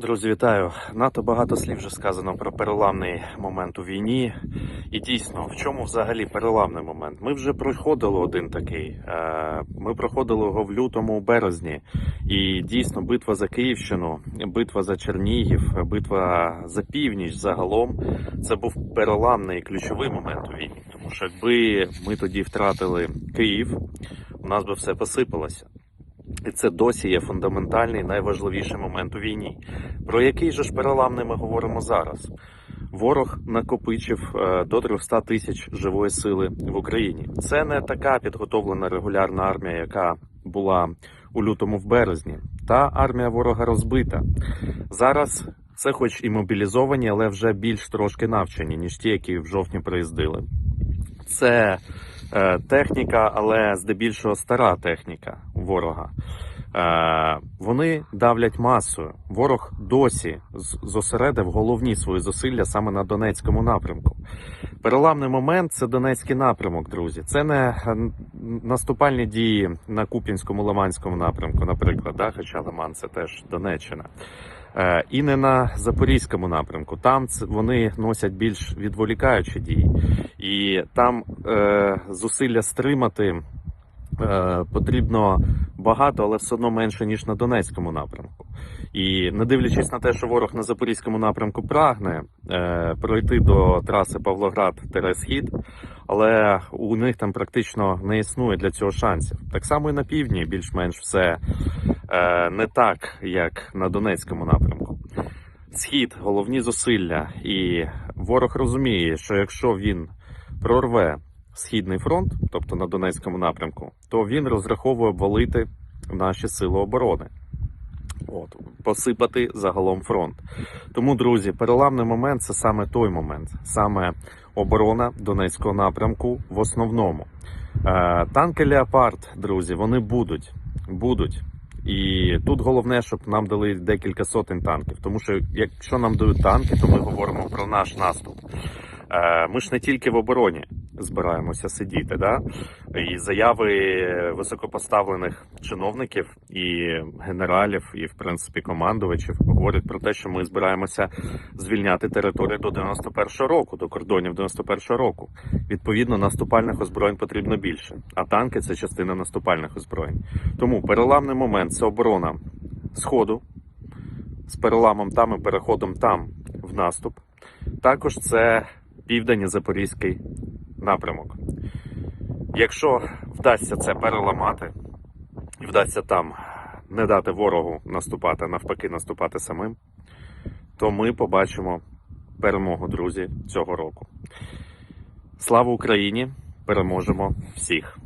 Друзі, вітаю! Надто багато слів вже сказано про переламний момент у війні. І дійсно, в чому взагалі переламний момент? Ми вже проходили один такий. Е, Ми проходили його в лютому березні. І дійсно, битва за Київщину, битва за Чернігів, битва за північ загалом це був переламний ключовий момент у війні. Тому що якби ми тоді втратили Київ, у нас би все посипалося. І це досі є фундаментальний найважливіший момент у війні. Про який же ж переламний ми говоримо зараз? Ворог накопичив е, до 300 тисяч живої сили в Україні. Це не така підготовлена регулярна армія, яка була у лютому в березні. Та армія ворога розбита. Зараз це, хоч і мобілізовані, але вже більш трошки навчені, ніж ті, які в жовтні приїздили. Це техніка, але здебільшого стара техніка ворога. Е, вони давлять масою. Ворог досі зосередив головні свої зусилля саме на Донецькому напрямку. Переламний момент це Донецький напрямок, друзі. Це не е, наступальні дії на Куп'янському Лиманському напрямку, наприклад, да? хоча Лиман це теж Донеччина. Е, І не на Запорізькому напрямку. Там вони носять більш відволікаючі дії. І там е, зусилля стримати е, потрібно багато, але все одно менше, ніж на Донецькому напрямку. І не дивлячись на те, що ворог на Запорізькому напрямку прагне е, пройти до траси Павлоград-Схід, але у них там практично не існує для цього шансів. Так само і на півдні більш-менш все не так, як на Донецькому напрямку. Схід, головні зусилля, і ворог розуміє, що якщо він прорве східний фронт, тобто на Донецькому напрямку, то він розраховує обвалити наші сили оборони. От, посипати загалом фронт. Тому, друзі, переламний момент це саме той момент, саме оборона Донецького напрямку в основному. Е, танки Леопард, друзі, вони будуть. Будуть. І тут головне, щоб нам дали декілька сотень танків. Тому що якщо нам дають танки, то ми говоримо про наш наступ. Е, Ми ж не тільки в обороні збираємося сидіти, да? і заяви високопоставлених чиновників і генералів, і в принципі командувачів говорять про те, що ми збираємося звільняти територію до 91-го року, до кордонів 91-го року. Відповідно, наступальних озброєнь потрібно більше, а танки це частина наступальних озброєнь. Тому переламний момент це оборона сходу з переламом там і переходом там в наступ. Також це південь і Запорізький напрямок. Якщо вдасться це переламати і вдасться там не дати ворогу наступати, навпаки, наступати самим, то ми побачимо перемогу, друзі, цього року. Слава Україні! Переможемо всіх!